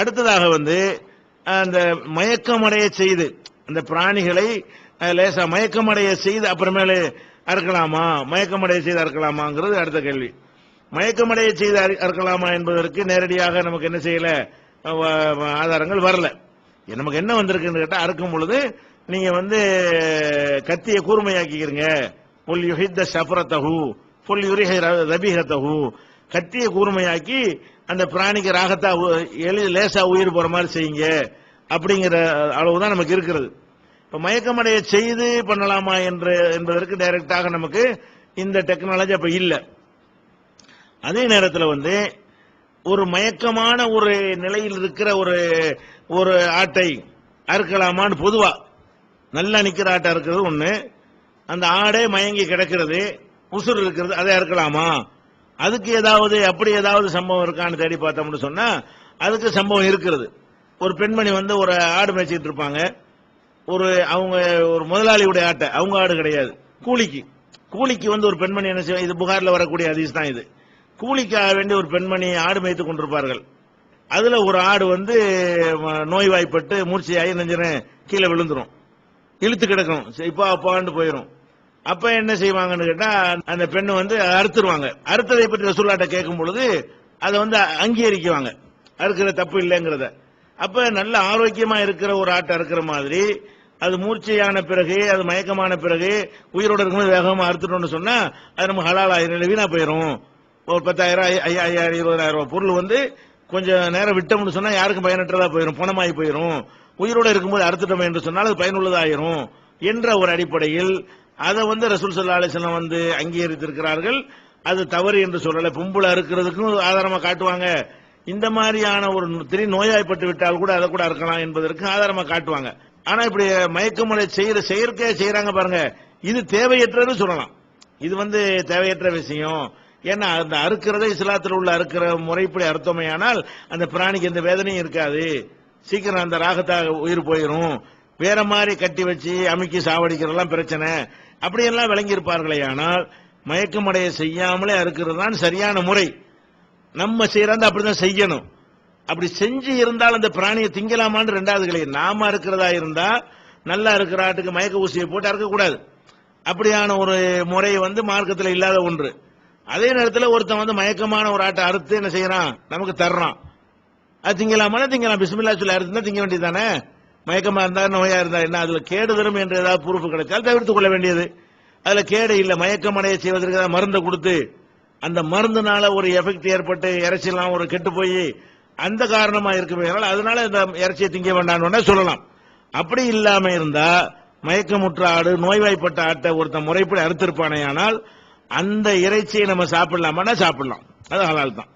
அடுத்ததாக வந்து அந்த மயக்கமடைய செய்து அந்த பிராணிகளை லேசா மயக்கமடைய செய்து அப்புறமேலு அறுக்கலாமா? மயக்கமடைய செய்து அறுக்கலாமாங்கிறது அடுத்த கேள்வி. மயக்கமடைய செய்து அறுக்கலாமா என்பதற்கு நேரடியாக நமக்கு என்ன செய்யல ஆதாரங்கள் வரல. நமக்கு என்ன வந்திருக்குன்னு கேட்டா அறுக்கும் பொழுது நீங்க வந்து கத்தியை கூர்மையாக்கிக்கிறீங்க. புல் யுஹித்த சஃபரத்தஹு புல் யுரிஹ ரபிஹத்தஹு கத்தியை கூர்மையாக்கி அந்த பிராணிக்கு ராகத்தா உ- எளி லேசா உயிர் போற மாதிரி செய்யுங்க அப்படிங்கிற அளவு தான் நமக்கு இருக்கிறது. இப்ப மயக்கமடைய செய்து பண்ணலாமா என்று என்பதற்கு டைரக்டாக நமக்கு இந்த டெக்னாலஜி அப்ப இல்ல. அதே நேரத்தில் வந்து ஒரு மயக்கமான ஒரு நிலையில் இருக்கிற ஒரு ஒரு ஆட்டை அறுக்கலாமான்னு பொதுவா நல்லா நிக்கிற ஆட்டை அறுக்கிறது ஒண்ணு. அந்த ஆடே மயங்கி கிடக்கிறது உசுர் இருக்கிறது அதை அறுக்கலாமா? அதுக்கு ஏதாவது அப்படி ஏதாவது சம்பவம் இருக்கான்னு தேடி பார்த்தோம்னு சொன்னா அதுக்கு சம்பவம் இருக்கிறது. ஒரு பெண்மணி வந்து ஒரு ஆடு மேய்ச்சிட்டு இருப்பாங்க. ஒரு அவங்க ஒரு முதலாளியுடைய ஆட்டை. அவங்க ஆடு கிடையாது. கூலிக்கு. கூலிக்கு வந்து ஒரு பெண்மணி என்ன செய்வாங்க இது புகாரில் வரக்கூடிய ஹதீஸ் தான் இது. கூலிக்காக வேண்டி ஒரு பெண்மணி ஆடு மேய்த்து கொண்டிருப்பார்கள். அதுல ஒரு ஆடு வந்து நோய்வாய்ப்பட்டு மூர்ச்சியாகி நெஞ்சிரேன் கீழே விழுந்துரும். இழுத்து கிடக்கும். இப்போ அப்பாண்டு போயிடும் அப்ப என்ன செய்வாங்கன்னு கேட்டா அந்த பெண்ணு வந்து அறுத்துருவாங்க. அறுத்ததை பற்றி ரசூல்லாட்ட கேட்கும் பொழுது அதை வந்து அங்கீகரிக்குவாங்க. அறுக்கிற தப்பு இல்லைங்கிறத. அப்ப நல்ல ஆரோக்கியமா இருக்கிற ஒரு ஆட்டை அறுக்கிற மாதிரி அது மூர்ச்சையான பிறகு அது மயக்கமான பிறகு உயிரோட இருக்கும்போது வேகமா அறுத்துட்டோம்னு சொன்னா அது நம்ம ஹலால் ஆயிரம் வீணா போயிரும். ஒரு பத்தாயிரம் ஐ- ஐயாயிரம் இருபதாயிரம் ரூபாய் பொருள் வந்து கொஞ்சம் நேரம் விட்டோம்னு சொன்னா யாருக்கும் பயனற்றதா போயிடும் பணமாகி போயிடும் உயிரோட இருக்கும்போது அறுத்துட்டோம் என்று சொன்னால் அது பயனுள்ளதாயிரும் என்ற ஒரு அடிப்படையில் அதை வந்து ரசூல் சல்லா அலிஸ்லாம் வந்து அங்கீகரித்திருக்கிறார்கள். அது தவறு என்று சொல்லலை. பொம்புல அறுக்கிறதுக்கும் ஆதாரமா காட்டுவாங்க. இந்த மாதிரியான ஒரு திரி நோயாய்ப்பட்டு விட்டால் கூட அதை கூட அறுக்கலாம் என்பதற்கு ஆதாரமா காட்டுவாங்க. ஆனா இப்படி மயக்கமலை செய்யற செயற்கையா செய்யறாங்க பாருங்க. இது தேவையற்றது சொல்லலாம். இது வந்து தேவையற்ற விஷயம். ஏன்னா அந்த அறுக்கிறத இஸ்லாத்தில் உள்ள அறுக்கிற முறைப்படி அர்த்தமையானால் அந்த பிராணிக்கு எந்த வேதனையும் இருக்காது. சீக்கிரம் அந்த ராகத்தாக உயிர் போயிடும் வேற மாதிரி கட்டி வச்சு அமுக்கி சாவடிக்கிறதெல்லாம் பிரச்சனை. அப்படியெல்லாம் விளங்கி இருப்பார்களே ஆனால் மயக்கமடைய செய்யாமலே அறுக்கிறது தான் சரியான முறை. நம்ம செய்யறத அப்படிதான் செய்யணும். அப்படி செஞ்சு இருந்தால் அந்த பிராணியை திங்கலாமான்னு ரெண்டாவது கிடையாது நாம இருக்கிறதா இருந்தா நல்லா இருக்கிற ஆட்டுக்கு மயக்க ஊசியை போட்டு அறுக்கக்கூடாது. அப்படியான ஒரு முறை வந்து மார்க்கத்தில் இல்லாத ஒன்று. அதே நேரத்தில் ஒருத்தன் வந்து மயக்கமான ஒரு ஆட்டை அறுத்து என்ன செய்யறான்? நமக்கு தர்றான். அது திங்கலாமா திங்கலாம். பிஸ்மில்லா சொல்லி அறுத்துனா திங்க வேண்டியதானே மயக்கமா இருந்தா நோயா இருந்தா என்ன? அதுல கேடு தரும் என்று ஏதாவது பொறுப்பு கிடைச்சால் தவிர்த்துக் கொள்ள வேண்டியது. அதுல கேடு இல்ல. மயக்கமடைய செய்வதற்கு ஏதாவது மருந்தை கொடுத்து அந்த மருந்துனால ஒரு எஃபெக்ட் ஏற்பட்டு இறைச்சிலாம் ஒரு கெட்டு போய் அந்த காரணமா இருக்குமே அதனால இந்த இறைச்சியை திங்க வேண்டாம்னு சொல்லலாம். அப்படி இல்லாம இருந்தா மயக்கமுற்ற ஆடு நோய்வாய்ப்பட்ட ஆட்டை ஒருத்தன் முறைப்படி அறுத்திருப்பானே ஆனால் அந்த இறைச்சியை நம்ம சாப்பிடலாமான்னா சாப்பிடலாம். அது ஹலால் தான்